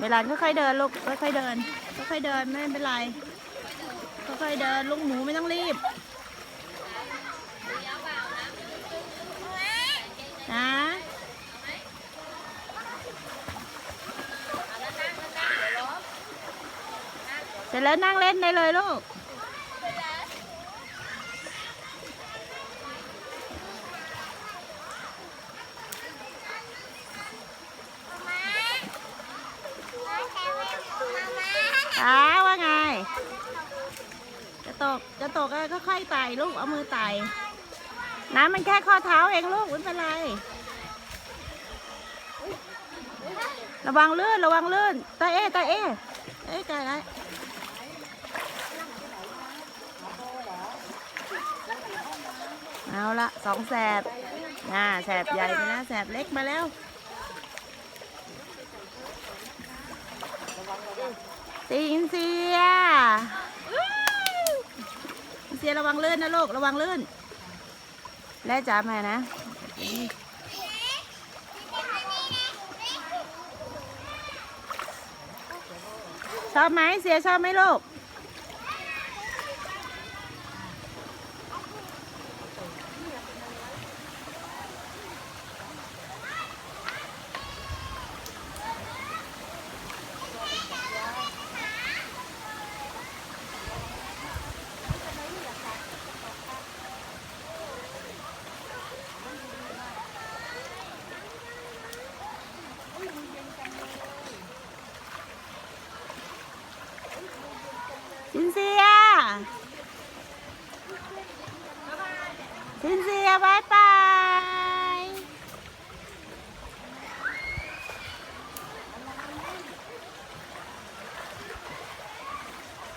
เวลาค่อยๆเดินลูกค่อยๆเดินค่อยๆเดินไม่เป็นไรค่อยๆเดินลูกหมูไม่ต้องรีบนะเสร็จแล้วนั่งเล่นได้เลยลูก อ้าว่าไง จะตก จะตกก็ค่อยไต่ลูก เอามือไต่น้ำมันแค่ข้อเท้าเองลูกไม่เป็นไร ระวังลื่น ระวังลื่นตาเอตาเอเอ้ยไกลแล้วเอาละสองแสบน่าแสบใหญ่ไปแล้วแสบเล็กมาแล้ว ตีนเสียอินเสียระวังลื่นนะลูกระวังลื่นและจ๋ามานะชอบไหมเสียชอบไหมลูก สินเสียสินเสียบายบา